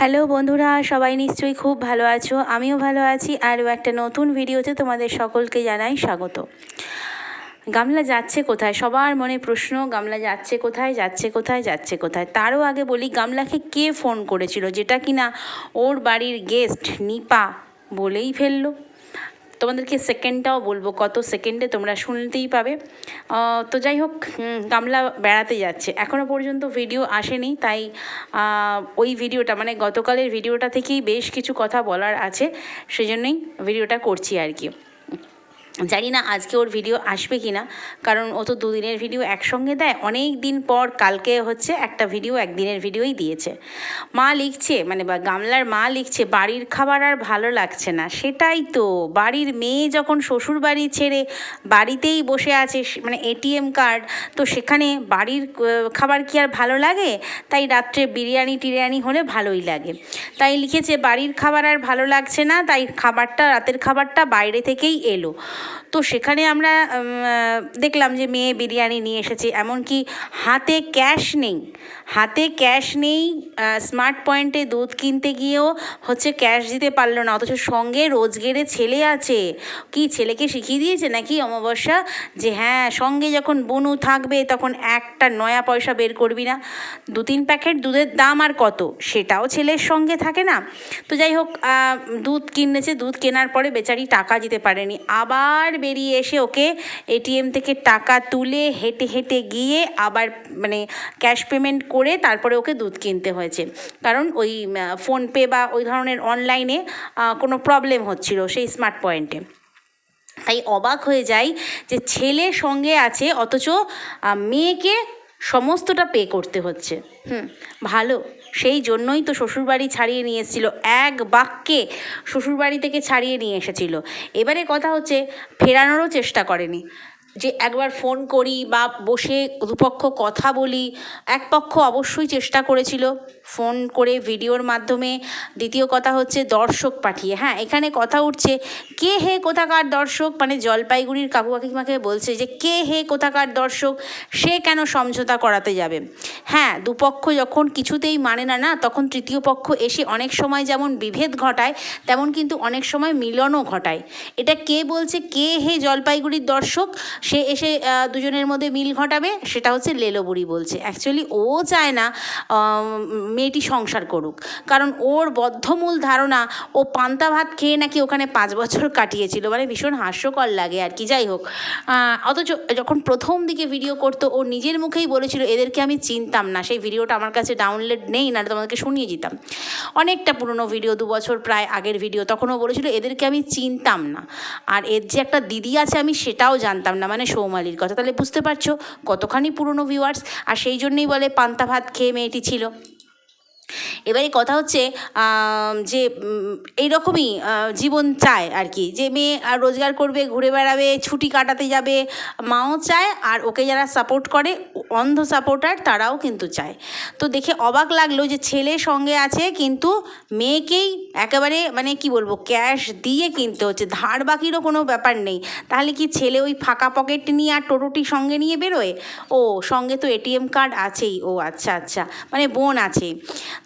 Hello বন্ধুরা, সবাই নিশ্চয়ই খুব ভালো আছো। আমিও ভালো আছি, আরও একটা নতুন ভিডিওতে তোমাদের সকলকে জানাই স্বাগত। গামলা যাচ্ছে কোথায়? সবার মনে প্রশ্ন, গামলা যাচ্ছে কোথায় যাচ্ছে কোথায় যাচ্ছে কোথায়? তারও আগে বলি, গামলাকে কে ফোন করেছিল? যেটা কিনা ওর বাড়ির গেস্ট নিপা বলেই ফেলল। তোমাদেরকে সেকেন্ডটাও বলব, কত সেকেন্ডে তোমরা শুনতেই পাবে। তো যাই হোক গামলা বেড়াতে যাচ্ছে। এখনও পর্যন্ত ভিডিও আসেনি, তাই ওই ভিডিওটা মানে গতকালের ভিডিওটা থেকেই বেশ কিছু কথা বলার আছে, সেজন্যই ভিডিওটা করছি আর কি। জানি না আজকে ওর ভিডিও আসবে কি না কারণ ও তো দুদিনের ভিডিও একসঙ্গে দেয়। অনেক দিন পর কালকে হচ্ছে একটা ভিডিও একদিনের ভিডিওই দিয়েছে। মা লিখছে মানে বা গামলার মা লিখছে, বাড়ির খাবার আর ভালো লাগছে না। সেটাই তো, বাড়ির মেয়ে যখন শ্বশুর বাড়ি ছেড়ে বাড়িতেই বসে আছে মানে এটিএম কার্ড তো সেখানে বাড়ির খাবার কি আর ভালো লাগে? তাই রাত্রে বিরিয়ানি টিরিয়ানি হলে ভালোই লাগে। তাই লিখেছে, বাড়ির খাবার আর ভালো লাগছে না। তাই খাবারটা, রাতের খাবারটা বাইরে থেকেই এলো। তো সেখানে আমরা দেখলাম যে মেয়ে বিরিয়ানি নিয়ে এসেছে। এমনকি হাতে ক্যাশ নেই। হাতে ক্যাশ নেই স্মার্ট পয়েন্টে দুধ কিনতে গিয়েও হচ্ছে ক্যাশ দিতে পারল না। অথচ সঙ্গে রোজগেরে ছেলে আছে। কি ছেলেকে শিখিয়ে দিয়েছে নাকি অমাবস্যা? যে হ্যাঁ সঙ্গে যখন বনু থাকবে তখন একটা নয়া পয়সা বের করবি না। দু তিন প্যাকেট দুধের দাম আর কত? সেটাও ছেলের সঙ্গে থাকে না। তো যাই হোক দুধ কিনেছে। দুধ কেনার পরে বেচারি টাকা দিতে পারেনি। আবার বেরিয়ে এসে ওকে এটিএম থেকে টাকা তুলে হেঁটে হেঁটে গিয়ে আবার মানে ক্যাশ পেমেন্ট করে তারপরে ওকে দুধ কিনতে হয়েছে। কারণ ওই ফোনপে বা ওই ধরনের অনলাইনে কোনো প্রবলেম হচ্ছিল সেই স্মার্ট পয়েন্টে। তাই অবাক হয়ে যাই যে ছেলে সঙ্গে আছে, অথচ মেয়েকে সমস্তটা পে করতে হচ্ছে। হুম, ভালো। সেই জন্যই তো শ্বশুরবাড়ি ছাড়িয়ে নিয়ে এসেছিল। এক বাক্যে শ্বশুরবাড়ি থেকে ছাড়িয়ে নিয়ে এসেছিল। এবারে কথা হচ্ছে, ফেরানোরও চেষ্টা করেনি। যে একবার ফোন করি বা বসে দুপক্ষ কথা বলি, এক পক্ষ অবশ্যই চেষ্টা করেছিল। ফোন করে ভিডিওর মাধ্যমে দ্বিতীয় কথা হচ্ছে দর্শক পাঠিয়ে। হ্যাঁ এখানে কথা উঠছে, কে হে কোথাকার দর্শক? মানে জলপাইগুড়ির কাকু কাকিমাকে বলছে যে, কে হে কোথাকার দর্শক? সে কেন সমঝোতা করাতে যাবে? হ্যাঁ দুপক্ষ যখন কিছুতেই মানে না না, তখন তৃতীয় পক্ষ এসে অনেক সময় যেমন বিভেদ ঘটায়, তেমন কিন্তু অনেক সময় মিলনও ঘটায়। এটা কে বলছে? কে হে জলপাইগুড়ির দর্শক? সে এসে দুজনের মধ্যে মিল ঘটাবে, সেটা হচ্ছে লেলোবুড়ি বলছে। অ্যাকচুয়ালি ও চায় না মেয়েটি সংসার করুক। কারণ ওর বদ্ধমূল ধারণা, ও পান্তা ভাত খেয়ে নাকি ওখানে পাঁচ বছর কাটিয়েছিল। মানে ভীষণ হাস্যকর লাগে আর কি। যাই হোক অথচ যখন প্রথম দিকে ভিডিও করতো, ও নিজের মুখেই বলেছিল, এদেরকে আমি চিনতাম না। সেই ভিডিওটা আমার কাছে ডাউনলোড নেই না তোমাদেরকে শুনিয়ে দিতাম। অনেকটা পুরনো ভিডিও দু বছর প্রায় আগের ভিডিও তখনও বলেছিল, এদেরকে আমি চিনতাম না। আর এর যে একটা দিদি আছে, আমি সেটাও জানতাম না। মানে সৌমালির কথা। তাহলে বুঝতে পারছ কতখানি পুরনো ভিউয়ার্স আর সেই জন্যই বলে পান্তা ভাত খেয়ে মেয়েটি ছিল। এবারে কথা হচ্ছে যে এইরকমই জীবন চায় আর কি। যে মেয়ে আর রোজগার করবে, ঘুরে বেড়াবে, ছুটি কাটাতে যাবে, মাও চায় আর ওকে যারা সাপোর্ট করে, অন্ধ সাপোর্টার তারাও কিন্তু চায়। তো দেখে অবাক লাগল যে ছেলে সঙ্গে আছে, কিন্তু মেয়েকেই একেবারে মানে কি বলব ক্যাশ দিয়ে কিনতে হচ্ছে। ধার বাকিরও কোনো ব্যাপার নেই। তাহলে কি ছেলে ওই ফাঁকা পকেট নিয়ে আর টোটোটি সঙ্গে নিয়ে বেরোয়? ও, সঙ্গে তো এটিএম কার্ড আছেই। ও আচ্ছা আচ্ছা। মানে বোন আছে।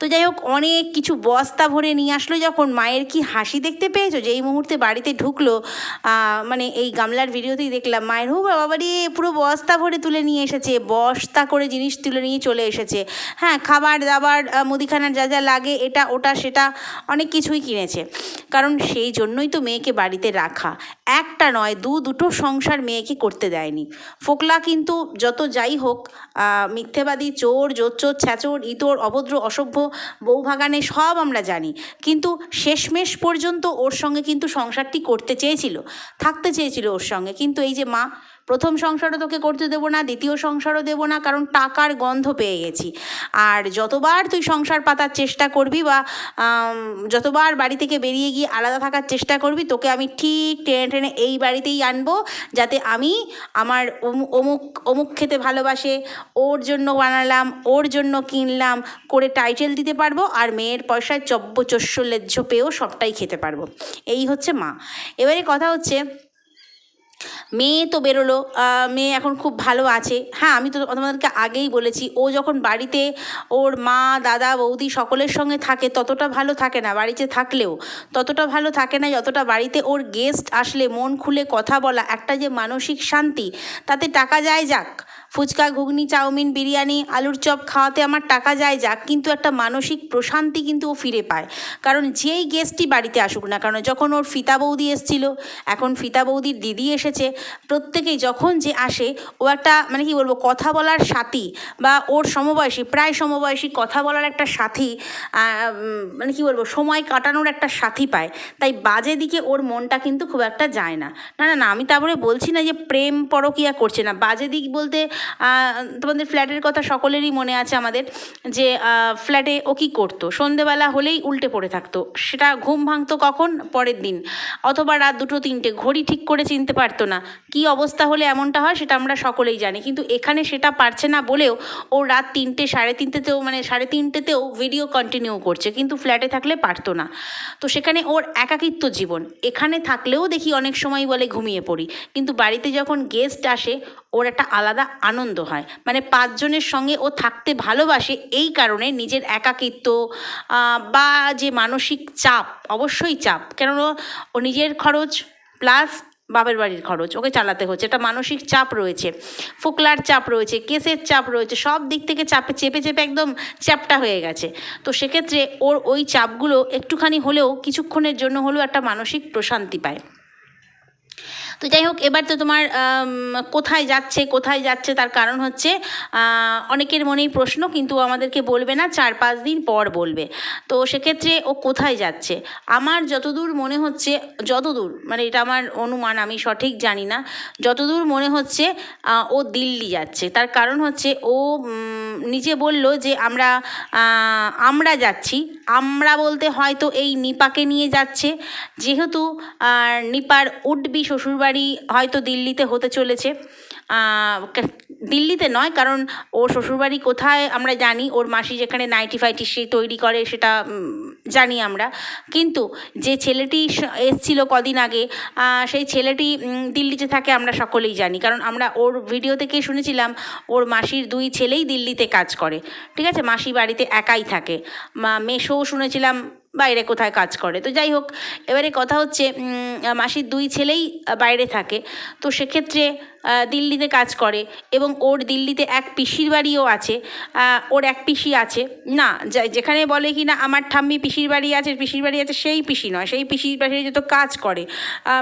তো যাই হোক, অনেক কিছু বস্তা ভরে নিয়ে আসলো যখন মায়ের কি হাসি দেখতে পেয়েছ যে এই মুহূর্তে বাড়িতে ঢুকলো। মানে এই গামলার ভিডিওতেই দেখলাম মায়ের হো বাবা রে, পুরো বস্তা ভরে তুলে নিয়ে এসেছে, বস্তা করে জিনিস তুলে নিয়ে চলে এসেছে। হ্যাঁ খাবার দাবার মুদিখানার যা যা লাগে, এটা, ওটা, সেটা অনেক কিছুই কিনেছে। কারণ সেই জন্যই তো মেয়েকে বাড়িতে রাখা। একটা নয়, দু, দুটো সংসার মেয়েকে করতে দেয়নি। ফোকলা কিন্তু যত যাই হোক মিথ্যেবাদী, চোর, জোচ্চোর, ছ্যাচোর, ইতর, অভদ্র, অসভ্য বউভাগানে সব আমরা জানি। কিন্তু শেষমেশ পর্যন্ত ওর সঙ্গে কিন্তু সংসারটি করতে চেয়েছিল, থাকতে চেয়েছিল ওর সঙ্গে। কিন্তু এই যে মা প্রথম সংসারও তোকে করতে দেবো না, দ্বিতীয় সংসারও দেবো না, কারণ টাকার গন্ধ পেয়ে গেছি। আর যতবার তুই সংসার পাতার চেষ্টা করবি বা যতবার বাড়ি থেকে বেরিয়ে গিয়ে আলাদা থাকার চেষ্টা করবি, তোকে আমি ঠিক টেনে টেনে এই বাড়িতেই আনব, যাতে আমি আমার অমুক অমুক খেতে ভালোবাসে, ওর জন্য বানালাম, ওর জন্য কিনলাম, করে টাইটেল দিতে পারব, আর মেয়ের পয়সায় চব্য চস্য লেজ্জ পেয়েও সবটাই খেতে পারব। এই হচ্ছে মা। এবারে কথা হচ্ছে মেয়ে তো বেরোলো মেয়ে এখন খুব ভালো আছে। হ্যাঁ আমি তো তোমাদেরকে আগেই বলেছি, ও যখন বাড়িতে ওর মা, দাদা, বৌদি সকলের সঙ্গে থাকে, ততটা ভালো থাকে না বাড়িতে থাকলেও। ততটা ভালো থাকে না যতটা বাড়িতে ওর গেস্ট আসলে মন খুলে কথা বলা, একটা যে মানসিক শান্তি, তাতে টাকা যায় যাক। ফুচকা, ঘুগনি, চাউমিন, বিরিয়ানি, আলুর চপ খাওয়াতে আমার টাকা যায় যাক, কিন্তু একটা মানসিক প্রশান্তি কিন্তু ও ফিরে পায়। কারণ যেই গেস্টটি বাড়িতে আসুক না কারণ যখন ওর ফিতা বৌদি এসেছিল, এখন ফিতা বৌদির দিদি এসেছে, প্রত্যেকেই যখন যে আসে, ও একটা মানে কি বলব, কথা বলার সাথী বা ওর সমবয়সী, প্রায় সমবয়সী কথা বলার একটা সাথী মানে কি বলব, সময় কাটানোর একটা সাথী পায়। তাই বাজে দিকে ওর মনটা কিন্তু খুব একটা যায় না। না না না, আমি তারপরে বলছি না যে প্রেম পরকিয়া করছে না। বাজে দিক বলতে তোমাদের ফ্ল্যাটের কথা সকলেরই মনে আছে আমাদের যে ফ্ল্যাটে ও কী করতো? সন্ধেবেলা হলেই উল্টে পড়ে থাকতো। সেটা ঘুম ভাঙতো কখন? পরের দিন। অথবা রাত দুটো, তিনটে। ঘড়ি ঠিক করে চিনতে পারতো না। কি অবস্থা হলে এমনটা হয় সেটা আমরা সকলেই জানি। কিন্তু এখানে সেটা পারছে না বলেও ও রাত তিনটে, সাড়ে তিনটেতেও মানে সাড়ে তিনটেতেও ভিডিও কন্টিনিউ করছে। কিন্তু ফ্ল্যাটে থাকলে পারতো না। তো সেখানে ওর একাকিত্ব জীবন। এখানে থাকলেও দেখি অনেক সময় বলে ঘুমিয়ে পড়ি। কিন্তু বাড়িতে যখন গেস্ট আসে, ওর একটা আলাদা আনন্দ হয়। মানে পাঁচজনের সঙ্গে ও থাকতে ভালোবাসে এই কারণে নিজের একাকিত্ব বা যে মানসিক চাপ, অবশ্যই চাপ। কেননা ও নিজের খরচ প্লাস বাপের বাড়ির খরচ ওকে চালাতে হচ্ছে। একটা মানসিক চাপ রয়েছে, ফোকলার চাপ রয়েছে, কেসের চাপ রয়েছে, সব দিক থেকে চাপে, চেপে চেপে একদম চ্যাপটা হয়ে গেছে। তো সেক্ষেত্রে ওর ওই চাপগুলো একটুখানি হলেও কিছুক্ষণের জন্য হলেও একটা মানসিক প্রশান্তি পায়। তো যাই হোক, এবার তো তোমার কোথায় যাচ্ছে কোথায় যাচ্ছে তার কারণ হচ্ছে অনেকের মনেই প্রশ্ন, কিন্তু আমাদেরকে বলবে না, চার পাঁচ দিন পর বলবে। তো সেক্ষেত্রে ও কোথায় যাচ্ছে? আমার যতদূর মনে হচ্ছে, যতদূর মানে এটা আমার অনুমান, আমি সঠিক জানি না, যতদূর মনে হচ্ছে ও দিল্লি যাচ্ছে। তার কারণ হচ্ছে, ও নিজে বলল যে আমরা আমরা যাচ্ছি, আমরা বলতে হয়তো এই নিপাকে নিয়ে যাচ্ছে। যেহেতু নিপার উডবি শ্বশুরবাড়ি হয়তো দিল্লিতে হতে চলেছে। দিল্লিতে নয়, কারণ ওর শ্বশুরবাড়ি কোথায় আমরা জানি, ওর মাসি যেখানে নাইটি ফাইটি সে তৈরি করে সেটা জানি আমরা। কিন্তু যে ছেলেটি এসছিল কদিন আগে সেই ছেলেটি দিল্লিতে থাকে আমরা সকলেই জানি। কারণ আমরা ওর ভিডিও থেকে শুনেছিলাম, ওর মাসির দুই ছেলেই দিল্লিতে কাজ করে। ঠিক আছে? মাসি বাড়িতে একাই থাকে। মা মেশোও শুনেছিলাম বাইরে কোথায় কাজ করে। তো যাই হোক, এবারে কথা হচ্ছে মাসির দুই ছেলেই বাইরে থাকে। তো সেক্ষেত্রে দিল্লিতে কাজ করে এবং ওর দিল্লিতে এক পিসির বাড়িও আছে। ওর এক পিসি আছে। না যেখানে বলে কি না, আমার ঠাম্মি পিসির বাড়ি আছে, পিসির বাড়ি আছে, সেই পিসি নয়, সেই পিসির বাড়ি যত কাজ করে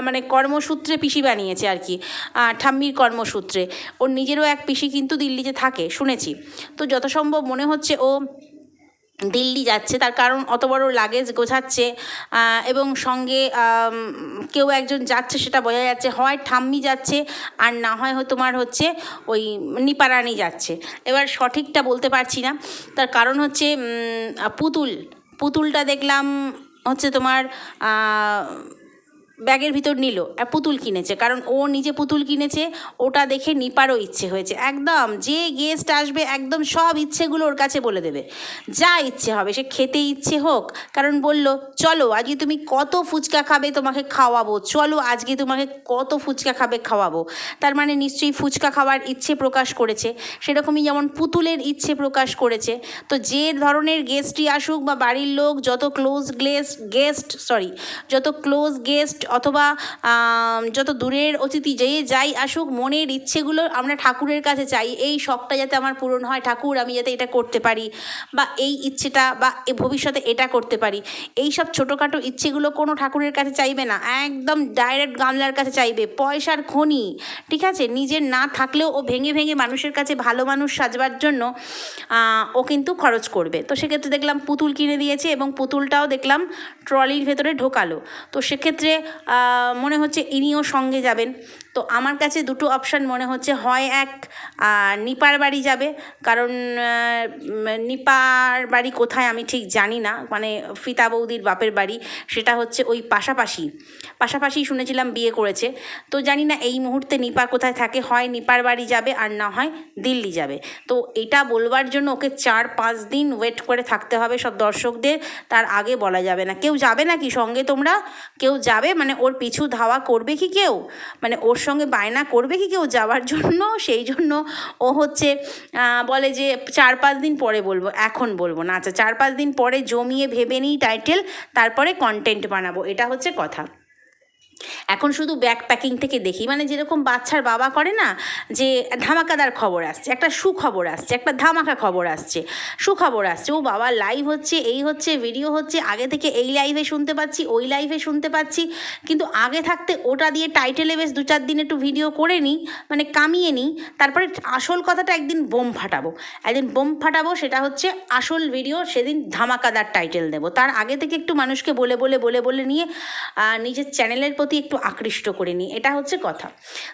মানে কর্মসূত্রে পিসি বানিয়েছে আর কি ঠাম্মির কর্মসূত্রে। ওর নিজেরও এক পিসি কিন্তু দিল্লিতে থাকে, শুনেছি। তো যত সম্ভব মনে হচ্ছে ও দিল্লি যাচ্ছে, তার কারণ অত বড় লাগেজ গোছাচ্ছে এবং সঙ্গে কেউ একজন যাচ্ছে সেটা বোঝা যাচ্ছে, হয় ঠাম্মি যাচ্ছে আর না হয় তোমার হচ্ছে ওই নিপারানি যাচ্ছে। এবার সঠিকটা বলতে পারছি না, তার কারণ হচ্ছে পুতুল, পুতুলটা দেখলাম হচ্ছে তোমার ব্যাগের ভিতর নিল আর পুতুল কিনেছে। কারণ ও নিজে পুতুল কিনেছে, ওটা দেখে নিপারও ইচ্ছে হয়েছে। একদম, যে গেস্ট আসবে, একদম সব ইচ্ছেগুলো ওর কাছে বলে দেবে। যা ইচ্ছে হবে, সে খেতে ইচ্ছে হোক। কারণ বলল, চলো, আজকে তুমি কত ফুচকা খাবে তোমাকে খাওয়াবো। চলো, আজকে তোমাকে কত ফুচকা খাবে খাওয়াবো। তার মানে নিশ্চয়ই ফুচকা খাওয়ার ইচ্ছে প্রকাশ করেছে। সেরকমই যেমন পুতুলের ইচ্ছে প্রকাশ করেছে। তো যে ধরনের গেস্টই আসুক বা বাড়ির লোক, যত ক্লোজ গেস্ট গেস্ট সরি যত ক্লোজ গেস্ট অথবা যত দূরের অতিথি যেয়ে যাই আসুক, মনের ইচ্ছেগুলো আমরা ঠাকুরের কাছে চাই। এই শখটা যাতে আমার পূরণ হয়, ঠাকুর আমি যাতে এটা করতে পারি বা এই ইচ্ছেটা বা ভবিষ্যতে এটা করতে পারি। এই সব ছোটোখাটো ইচ্ছেগুলো কোনো ঠাকুরের কাছে চাইবে না। একদম ডাইরেক্ট গামলার কাছে চাইবে, পয়সার খনি, ঠিক আছে? নিজের না থাকলেও ও ভেঙে ভেঙে মানুষের কাছে ভালো মানুষ সাজবার জন্য ও কিন্তু খরচ করবে। তো সেক্ষেত্রে দেখলাম পুতুল কিনে দিয়েছে এবং পুতুলটাও দেখলাম ট্রলির ভেতরে ঢোকালো। তো সেক্ষেত্রে মনে হচ্ছে ইনিও সঙ্গে যাবেন। তো আমার কাছে দুটো অপশান মনে হচ্ছে, হয় এক নিপার বাড়ি যাবে। কারণ নিপার বাড়ি কোথায় আমি ঠিক জানি না। মানে ফিতা বৌদির বাপের বাড়ি, সেটা হচ্ছে ওই পাশাপাশি। পাশাপাশি শুনেছিলাম বিয়ে করেছে। তো জানি না এই মুহূর্তে নিপা কোথায় থাকে, হয় নিপার বাড়ি যাবে আর না হয় দিল্লি যাবে। তো এটা বলবার জন্য ওকে চার পাঁচ দিন ওয়েট করে থাকতে হবে সব দর্শকদের। তার আগে বলা যাবে না। কেউ যাবে নাকি সঙ্গে তোমরা? কেউ যাবে? মানে ওর পিছু ধাওয়া করবে কি কেউ? মানে ওর সঙ্গে বায়না করবে কি কেউ যাওয়ার জন্য? সেই জন্য ও হচ্ছে বলে যে চার পাঁচ দিন পরে বলব, এখন বলব না। আচ্ছা চার পাঁচ দিন পরে জমিয়ে ভেবে নিই টাইটেল তারপরে কন্টেন্ট বানাবো। এটা হচ্ছে কথা। এখন শুধু ব্যাক প্যাকিং থেকে দেখি। মানে যেরকম বাচ্চার বাবা করে না, যে ধামাকাদার খবর আসছে, একটা সুখবর আসছে, একটা ধামাকা খবর আসছে, সুখবর আসছে। ও বাবা লাইভ হচ্ছে, এই হচ্ছে ভিডিও হচ্ছে, আগে থেকে এই লাইভে শুনতে পাচ্ছি, ওই লাইভে শুনতে পাচ্ছি। কিন্তু আগে থাকতে ওটা দিয়ে টাইটেলে বেশ দু চার দিন একটু ভিডিও করে নিই মানে কামিয়ে নিই, তারপরে আসল কথাটা একদিন বোম ফাটাবো। একদিন বোম ফাটাবো, সেটা হচ্ছে আসল ভিডিও সেদিন ধামাকাদার টাইটেল দেবো। তার আগে থেকে একটু মানুষকে বলে বলে বলে বলে নিয়ে নিজের চ্যানেলের প্রতি একটু আকৃষ্ট করে নিই, এটা হচ্ছে কথা।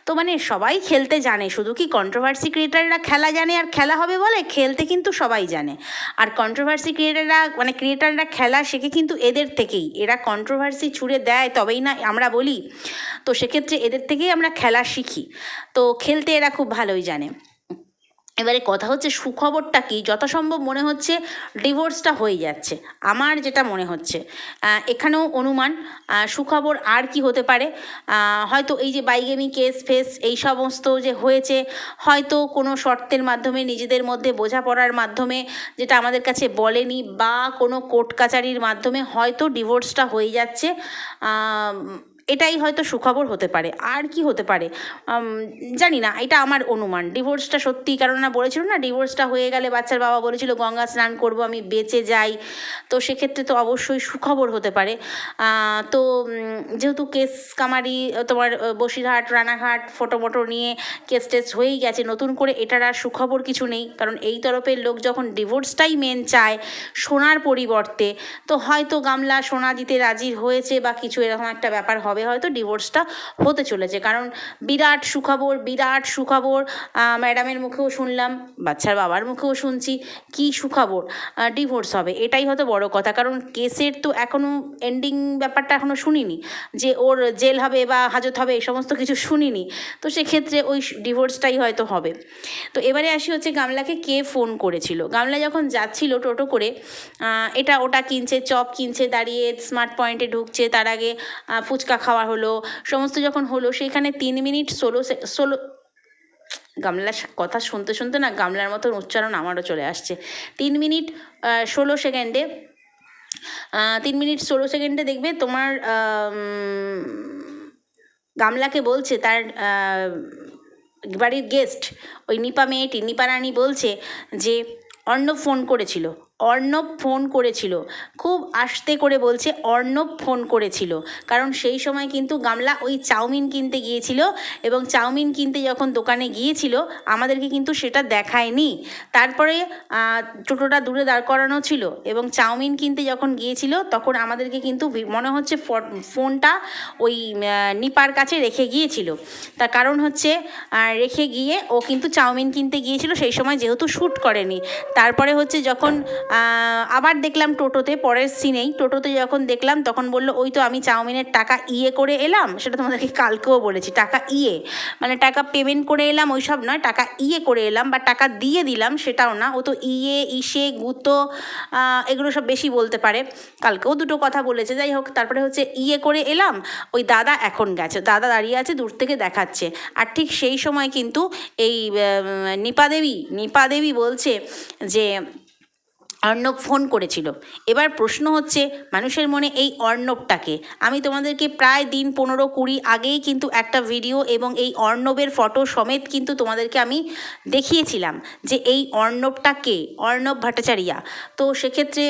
তো মানে সবাই খেলতে জানে, শুধু কি কন্ট্রোভার্সি ক্রিয়েটাররা খেলা জানে আর খেলা হবে বলে? খেলতে কিন্তু সবাই জানে। আর কন্ট্রোভার্সি ক্রিয়েটাররা মানে ক্রিয়েটাররা খেলা শেখে কিন্তু এদের থেকেই। এরা কন্ট্রোভার্সি ছুড়ে দেয় তবেই না আমরা বলি। তো সেক্ষেত্রে এদের থেকেই আমরা খেলা শিখি। তো খেলতে এরা খুব ভালোই জানে। এবারে কথা হচ্ছে সুখবরটা কি? যথাসম্ভব মনে হচ্ছে ডিভোর্সটা হয়ে যাচ্ছে। আমার যেটা মনে হচ্ছে এখানেও অনুমান সুখবর আর কি হতে পারে? হয়তো এই যে বাইগেমি কেস, ফেস, এই সমস্ত যে হয়েছে, হয়তো কোনো শর্তের মাধ্যমে, নিজেদের মধ্যে বোঝাপড়ার মাধ্যমে, যেটা আমাদের কাছে বলেনি, বা কোনো কোর্ট কাচারির মাধ্যমে হয়তো ডিভোর্সটা হয়ে যাচ্ছে। এটাই হয়তো সুখবর হতে পারে। আর কি হতে পারে? জানি না, এটা আমার অনুমান। ডিভোর্সটা সত্যি কারণ না বলেছিল না ডিভোর্সটা হয়ে গেলে বাচ্চার বাবা বলেছিল, গঙ্গা স্নান করব, আমি বেঁচে যাই। তো সেক্ষেত্রে তো অবশ্যই সুখবর হতে পারে। তো যেহেতু কেস কামারি, তোমার বসিরহাট, রানাঘাট ফটো মোটো নিয়ে কেস টেস হয়েই গেছে, নতুন করে এটার আর সুখবর কিছু নেই। কারণ এই তরফের লোক যখন ডিভোর্সটাই মেন চায় সোনার পরিবর্তে, তো হয়তো গামলা সোনা দিতে রাজি হয়েছে বা কিছু এরকম একটা ব্যাপার হবে। হয়তো ডিভোর্সটা হতে চলেছে। কারণ বিরাট সুখবর বিরাট সুখবর ম্যাডামের মুখেও শুনলাম, বাচ্চার বাবার মুখেও শুনছি, কি সুখবর ডিভোর্স হবে। এটাই হয়তো বড় কথা। কারণ কেসের তো এখনও এন্ডিং ব্যাপারটা এখনও শুনিনি, যে ওর জেল হবে বা হাজত হবে, এই সমস্ত কিছু শুনিনি। তো সেক্ষেত্রে ওই ডিভোর্সটাই হয়তো হবে। তো এবারে আসি হচ্ছে গামলাকে কে ফোন করেছিল। গামলা যখন যাচ্ছিল টোটো করে এটা ওটা কিনছে, চপ কিনছে, দাঁড়িয়ে স্মার্ট পয়েন্টে ঢুকছে, তার আগে ফুচকা খাওয়া হলো, সমস্ত যখন হলো, সেখানে তিন মিনিট ষোলো ষোলো গামলার কথা শুনতে শুনতে না গামলার মতন উচ্চারণ আমারও চলে আসছে। তিন মিনিট ষোলো সেকেন্ডে তিন মিনিট ষোলো সেকেন্ডে দেখবে তোমার গামলাকে বলছে, তার বাড়ির গেস্ট ওই নিপা মেয়েটি, নিপা রানী বলছে যে, অর্ণব ফোন করেছিল। অর্ণব ফোন করেছিল। খুব আস্তে করে বলছে, অর্ণব ফোন করেছিল। কারণ সেই সময় কিন্তু গামলা ওই চাউমিন কিনতে গিয়েছিল এবং চাউমিন কিনতে যখন দোকানে গিয়েছিল, আমাদেরকে কিন্তু সেটা দেখায়নি। তারপরে টোটোটা দূরে দাঁড় করানো ছিল এবং চাউমিন কিনতে যখন গিয়েছিল, তখন আমাদেরকে কিন্তু মনে হচ্ছে ফোনটা ওই নিপার কাছে রেখে গিয়েছিল। তার কারণ হচ্ছে রেখে গিয়ে ও কিন্তু চাউমিন কিনতে গিয়েছিল, সেই সময় যেহেতু শ্যুট করেনি। তারপরে হচ্ছে যখন আবার দেখলাম টোটোতে, পরের সিনেই টোটোতে যখন দেখলাম, তখন বলল, ওই তো আমি চাউমিনের টাকা ইয়ে করে এলাম? সেটা তোমাদেরকে কালকেও বলেছি, টাকা ইয়ে। মানে টাকা পেমেন্ট করে এলাম ওই সব নয়, টাকা ইয়ে করে এলাম, বা টাকা দিয়ে দিলাম, সেটাও না। ও তো ইয়ে ইসে, গুতো এগুলো সব বেশি বলতে পারে। কালকেও দুটো কথা বলেছে, যাই হোক, তারপরে হচ্ছে ইয়ে করে এলাম, ওই দাদা এখন গেছে, দাদা দাঁড়িয়ে আছে, দূর থেকে দেখাচ্ছে। আর ঠিক সেই সময় কিন্তু এই নিপা দেবী নিপা দেবী বলছে যে অর্ণব ফোন করেছিল। এবার প্রশ্ন হচ্ছে, মানুষের মনে এই অর্ণবটাকে? আমি তোমাদেরকে প্রায় দিন পনেরো কুড়ি আগেই কিন্তু একটা ভিডিও এবং এই অর্ণবের ফটো সমেত কিন্তু তোমাদেরকে আমি দেখিয়েছিলাম যে এই অর্ণবটা কে? অর্ণব ভট্টাচারিয়া। তো সেক্ষেত্রে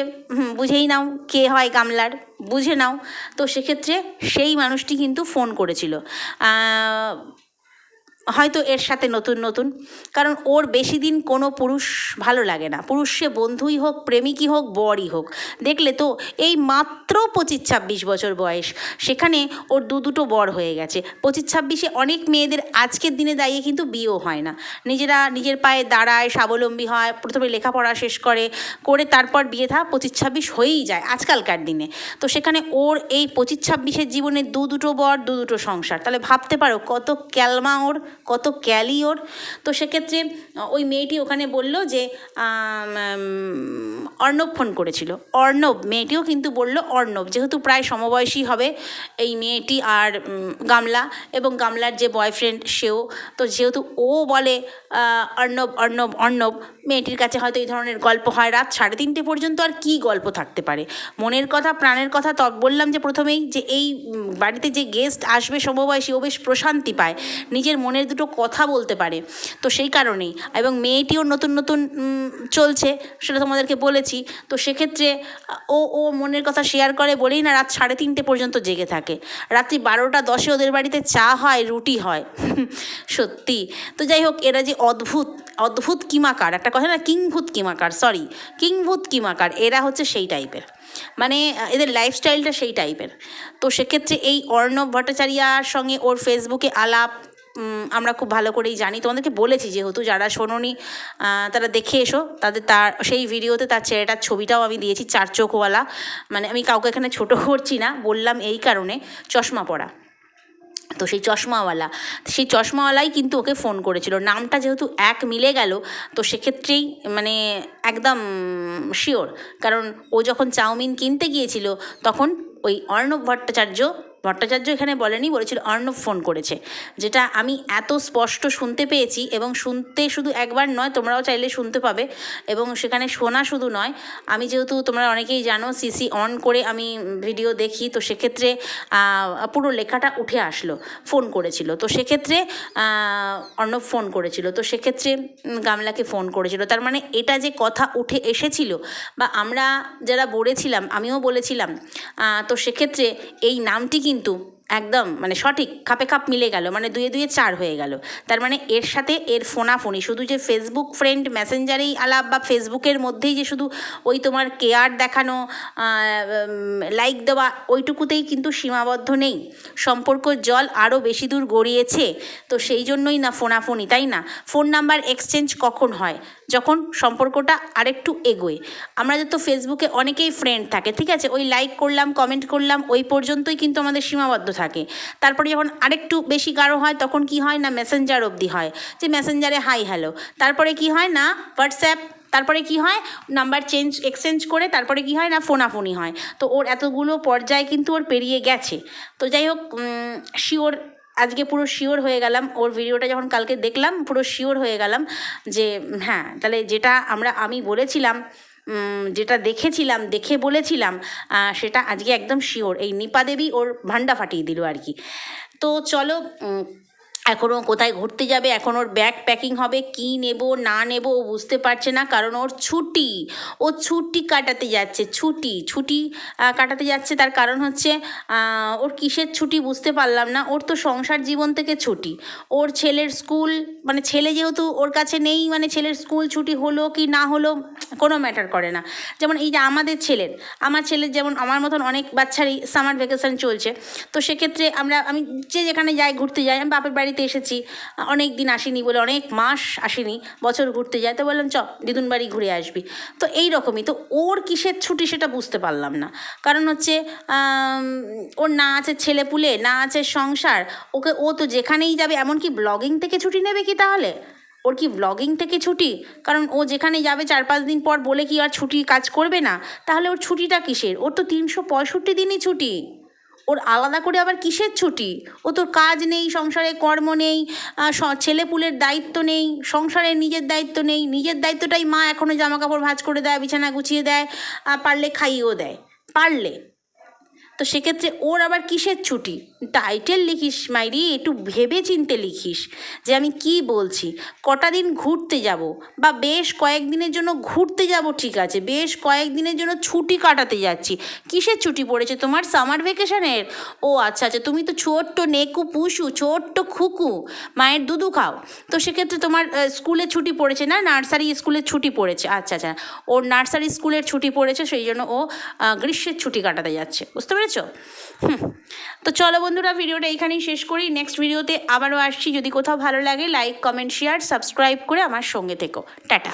বুঝেই নাও কে হয় গামলার। বুঝে নাও। তো সেক্ষেত্রে সেই মানুষটি কিন্তু ফোন করেছিল। হয়তো এর সাথে নতুন নতুন। কারণ ওর বেশি দিন কোনো পুরুষ ভালো লাগে না। পুরুষ সে বন্ধুই হোক, প্রেমিকই হোক, বরই হোক। দেখলে তো এই মাত্র পঁচিশ ছাব্বিশ বছর বয়স। সেখানে ওর দু দুটো বর হয়ে গেছে। পঁচিশ ছাব্বিশে অনেক মেয়েদের আজকের দিনে দাঁড়িয়ে কিন্তু বিয়েও হয় না। নিজেরা নিজের পায়ে দাঁড়ায়, স্বাবলম্বী হয়, প্রথমে লেখাপড়া শেষ করে করে তারপর বিয়ে থা পঁচিশ ছাব্বিশ হয়েই যায় আজকালকার দিনে। তো সেখানে ওর এই পঁচিশ ছাব্বিশের জীবনে দু দুটো বর, দু দুটো সংসার। তাহলে ভাবতে পারো কত ক্যালমা ওর কত ক্যালি ওর। তো সেক্ষেত্রে ওই মেয়েটি ওখানে বলল যে অর্ণব ফোন করেছিল। অর্ণব, মেয়েটিও কিন্তু বলল অর্ণব, যেহেতু প্রায় সমবয়সী হবে এই মেয়েটি আর গামলা এবং গামলার যে বয়ফ্রেন্ড সেও। তো যেহেতু ও বলে অর্ণব অর্ণব অর্ণব, মেয়েটির কাছে হয়তো এই ধরনের গল্প হয়। রাত সাড়ে তিনটে পর্যন্ত আর কি গল্প থাকতে পারে? মনের কথা, প্রাণের কথা তব বললাম যে প্রথমেই যে এই বাড়িতে যে গেস্ট আসবে সমবয়সী, ও বেশ প্রশান্তি পায়। নিজের মনের দুটো কথা বলতে পারে। তো সেই কারণেই। এবং মেয়েটিও নতুন নতুন চলছে, সেটা তোমাদেরকে বলেছি। তো সেক্ষেত্রে, ও ও মনের কথা শেয়ার করে বলেই না, রাত সাড়ে তিনটে পর্যন্ত জেগে থাকে। রাত্রি বারোটা দশে ওদের বাড়িতে চা হয়, রুটি হয়। সত্যি। তো যাই হোক, এরা যে অদ্ভুত অদ্ভুত কিমাকার। একটা কথা না, কিংভূত কিমাকার সরি কিংভূত কিমাকার। এরা হচ্ছে সেই টাইপের মানে এদের লাইফস্টাইলটা সেই টাইপের তো সেক্ষেত্রে এই অর্ণব ভট্টাচার্যার সঙ্গে ওর ফেসবুকে আলাপ আমরা খুব ভালো করেই জানি। তোমাদেরকে বলেছি যেহেতু যারা শোনোনি তারা দেখে এসো। তাদের তার, সেই ভিডিওতে তার ছেলেটার ছবিটাও আমি দিয়েছি, চার চোখওয়ালা। মানে আমি কাউকে এখানে ছোট করছি না, বললাম এই কারণে চশমা পরা। তো সেই চশমাওয়ালা, সেই চশমাওয়ালাই কিন্তু ওকে ফোন করেছিল। নামটা যেহেতু এক মিলে গেল, তো সেক্ষেত্রেই মানে একদম শিওর কারণ ও যখন চাউমিন কিনতে গিয়েছিল, তখন ওই অর্ণব ভট্টাচার্য ভট্টাচার্য এখানে বলেনি, বলেছিল অর্ণব ফোন করেছে, যেটা আমি এত স্পষ্ট শুনতে পেয়েছি এবং শুনতে শুধু একবার নয়, তোমরাও চাইলে শুনতে পাবে এবং সেখানে শোনা শুধু নয়। আমি যেহেতু তোমরা অনেকেই জানো সিসি অন করে আমি ভিডিও দেখি, তো সেক্ষেত্রে পুরো লেখাটা উঠে আসলো, ফোন করেছিল। তো সেক্ষেত্রে অর্ণব ফোন করেছিল। তো সেক্ষেত্রে গামলাকে ফোন করেছিল। তার মানে এটা যে কথা উঠে এসেছিল বা আমরা যারা বলেছিলাম, আমিও বলেছিলাম তো সেক্ষেত্রে এই নামটি কিন্তু, একদম মানে সঠিক, খাপে খাপ মিলে গেল মানে দুয়ে দুয়ে চার হয়ে গেল। তার মানে এর সাথে এর ফোনাফোনি, শুধু যে ফেসবুক ফ্রেন্ড মেসেঞ্জারেই আলাপ বা ফেসবুকের মধ্যেই যে শুধু ওই তোমার কেয়ার দেখানো লাইক দেওয়া, ওইটুকুতেই কিন্তু সীমাবদ্ধ নেই। সম্পর্ক জল আরও বেশি দূর গড়িয়েছে, তো সেই জন্যই না ফোনাফোনি, তাই না? ফোন নাম্বার এক্সচেঞ্জ কখন হয়? যখন সম্পর্কটা আরেকটু এগোয়। আমরা তো ফেসবুকে অনেকেই ফ্রেন্ড থাকে, ঠিক আছে? ওই লাইক করলাম কমেন্ট করলাম, ওই পর্যন্তই কিন্তু আমাদের সীমাবদ্ধ থাকে। তারপরে যখন আরেকটু বেশি গাঢ় হয়, তখন কি হয় না মেসেঞ্জার অবধি হয়। যে মেসেঞ্জারে হাই হ্যালো তারপরে কি হয় না হোয়াটসঅ্যাপ তারপরে কি হয় নাম্বার চেঞ্জ এক্সচেঞ্জ করে তারপরে কি হয় না, ফোনাফোনি হয়। তো ওর এতগুলো পর্যায়ে কিন্তু ওর পেরিয়ে গেছে। তো যাই হোক শিওর আজকে পুরো শিওর হয়ে গেলাম। ওর ভিডিওটা যখন কালকে দেখলাম, পুরো শিওর হয়ে গেলাম যে হ্যাঁ তাহলে যেটা আমরা, আমি বলেছিলাম যেটা দেখেছিলাম, দেখে বলেছিলাম সেটা আজকে একদম শিওর। এই নিপা দেবী ওর ভান্ডা ফাটিয়ে দিল আর কি। তো চলো এখনও কোথায় ঘুরতে যাবে, এখন ওর ব্যাগ প্যাকিং হবে, কি নেব, না নেব, ও বুঝতে পারছে না কারণ ওর ছুটি, ও ছুটি কাটাতে যাচ্ছে, ছুটি ছুটি কাটাতে যাচ্ছে তার কারণ হচ্ছে ওর কিসের ছুটি বুঝতে পারলাম না, ওর তো সংসার জীবন থেকে ছুটি, ওর ছেলের স্কুল মানে ছেলে যেহেতু ওর কাছে নেই মানে ছেলের স্কুল ছুটি হলো কি না হলো, কোনো ম্যাটার করে না, যেমন এই যে আমাদের ছেলের, আমার ছেলের যেমন, আমার মতন অনেক বাচ্চারই সামার ভ্যাকেশন চলছে, তো সেক্ষেত্রে আমরা, আমি যে যেখানে যাই, ঘুরতে যাই, আমি বাপের বাড়িতে এসেছি। অনেক দিন আসিনি বলে, অনেক মাস আসিনি, বছর ঘুরতে যায়। তো বললাম, চ, দিদুন বাড়ি ঘুরে আসবি। তো এই রকমই তো ওর কিসের ছুটি সেটা বুঝতে পারলাম না। কারণ হচ্ছে ওর না আছে ছেলে পুলে না আছে সংসার, ওকে, ও তো যেখানেই যাবে, এমনকি ব্লগিং থেকে ছুটি নেবে কি তাহলে? ওর কি ব্লগিং থেকে ছুটি? কারণ ও যেখানে যাবে, চার পাঁচ দিন পর বলে কি আর ছুটি কাজ করবে না? তাহলে ওর ছুটিটা কিসের? ওর তো তিনশো পঁয়ষট্টি দিনই ছুটি। ওর আলাদা করে আবার কিসের ছুটি? ও তোর কাজ নেই, সংসারে কর্ম নেই ছেলে পুলের দায়িত্ব নেই, সংসারে নিজের দায়িত্ব নেই, নিজের দায়িত্বটাই মা এখনও জামা কাপড় ভাঁজ করে দেয়, বিছানা গুছিয়ে দেয় পারলে খাইয়েও দেয়, পারলে। তো সেক্ষেত্রে ওর আবার কিসের ছুটি? টাইটেল লিখিস, মাইরি, একটু ভেবে চিনতে লিখিস যে আমি কি বলছি। কটা দিন ঘুরতে যাব বা বেশ কয়েকদিনের জন্য ঘুরতে যাব, ঠিক আছে, বেশ কয়েকদিনের জন্য ছুটি কাটাতে যাচ্ছি। কিসের ছুটি পড়েছে তোমার? সামার ভ্যাকেশনের ও আচ্ছা আচ্ছা তুমি তো ছোট্ট নেকু পুষু ছোট্ট খুকু, মায়ের দুধু খাও। তো সেক্ষেত্রে তোমার স্কুলে ছুটি পড়েছে না? নার্সারি স্কুলের ছুটি পড়েছে। আচ্ছা আচ্ছা ওর নার্সারি স্কুলের ছুটি পড়েছে, সেই জন্য ও গ্রীষ্মের ছুটি কাটাতে যাচ্ছে। বুঝতে পেরেছ? তো চলো বন্ধুরা, ভিডিওটা এখানেই শেষ করি। নেক্সট ভিডিওতে আবারও আসছি। যদি কোথাও ভালো লাগে লাইক কমেন্ট শেয়ার সাবস্ক্রাইব করে আমার সঙ্গে থেকো। টাটা।